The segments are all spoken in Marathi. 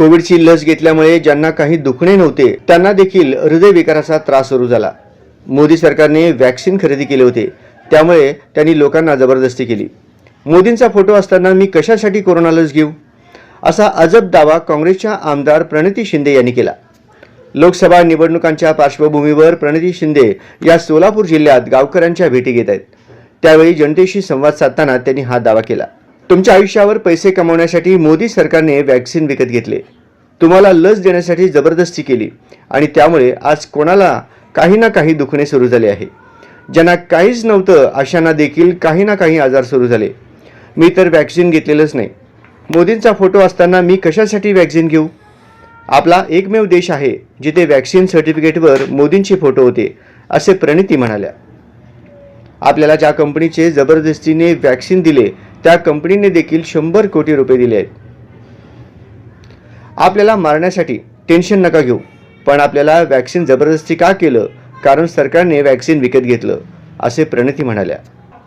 कोविडची लस घेतल्यामुळे ज्यांना काही दुखणे नव्हते त्यांना देखील हृदयविकाराचा त्रास सुरू झाला. मोदी सरकारने वॅक्सिन खरेदी केले होते. त्यामुळे त्यांनी लोकांना जबरदस्ती केली. मोदींचा फोटो असताना मी कशासाठी कोरोना लस घेऊ? असा अजब दावा काँग्रेसच्या आमदार प्रणिती शिंदे यांनी केला. लोकसभा निवडणुकांच्या पार्श्वभूमीवर प्रणिती शिंदे या सोलापूर जिल्ह्यात गावकऱ्यांच्या भेटी घेत आहेत. त्यावेळी जनतेशी संवाद साधताना त्यांनी हा दावा केला. तुमच्या आयुष्यावर पैसे कमवण्यासाठी मोदी सरकारने वॅक्सिन विकत घेतले. तुम्हाला लस देण्यासाठी जबरदस्ती केली. आणि त्यामुळे आज कोणाला काही ना काही दुखणे सुरू झाले आहे. ज्यांना काहीच नव्हतं अशांना देखील काही ना काही आजार सुरू झाले. मी तर वॅक्सिन घेतलेलंच नाही. मोदींचा फोटो असताना मी कशासाठी वॅक्सिन घेऊ? आपला एकमेव देश आहे जिथे वॅक्सिन सर्टिफिकेटवर मोदींचे फोटो होते असे प्रणिती म्हणाल्या. आपल्याला ज्या कंपनीचे जबरदस्तीने वॅक्सिन दिले त्या कंपनीने देखील शंभर कोटी रुपये दिले आहेत. आपल्याला मारण्यासाठी टेन्शन नका घेऊ पण आपल्याला वॅक्सिन जबरदस्ती का केलं? कारण सरकारने वॅक्सिन विकत घेतलं असे प्रणिती म्हणाल्या.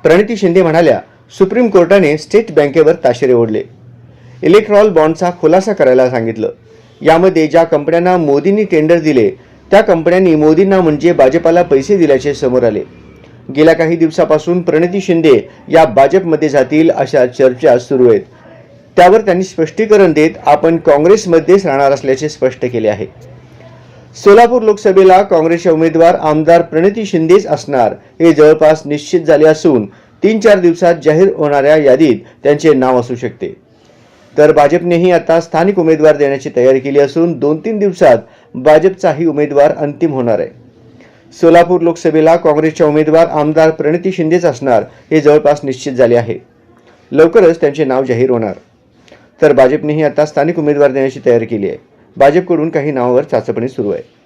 प्रणिती शिंदे म्हणाल्या सुप्रीम कोर्टाने स्टेट बँकेवर ताशेरे ओढले. इलेक्ट्रॉल बॉन्डचा खुलासा करायला सांगितलं. यामध्ये ज्या कंपन्यांना मोदींनी टेंडर दिले त्या कंपन्यांनी मोदींना म्हणजे भाजपाला पैसे दिल्याचे समोर आले. गेल्या काही दिवसापासून प्रणिती शिंदे या भाजपमध्ये जातील अशा चर्चा सुरू आहेत. त्यावर त्यांनी स्पष्टीकरण देत आपण काँग्रेसमध्येच राहणार असल्याचे स्पष्ट केले आहे. सोलापूर लोकसभेला काँग्रेसचे उमेदवार आमदार प्रणिती शिंदेच असणार हे जवळपास निश्चित झाले असून तीन चार दिवसात जाहीर होणाऱ्या यादीत त्यांचे नाव असू शकते. तर भाजपनेही आता स्थानिक उमेदवार देण्याची तयारी केली असून दोन तीन दिवसात भाजपचाही उमेदवार अंतिम होणार आहे. सोलापूर लोकसभेला काँग्रेसच्या उमेदवार आमदार प्रणिती शिंदेच असणार हे जवळपास निश्चित झाले आहे. लवकरच त्यांचे नाव जाहीर होणार. तर भाजपनेही आता स्थानिक उमेदवार देण्याची तयारी केली आहे. भाजपकडून काही नावावर चाचपणी सुरू आहे.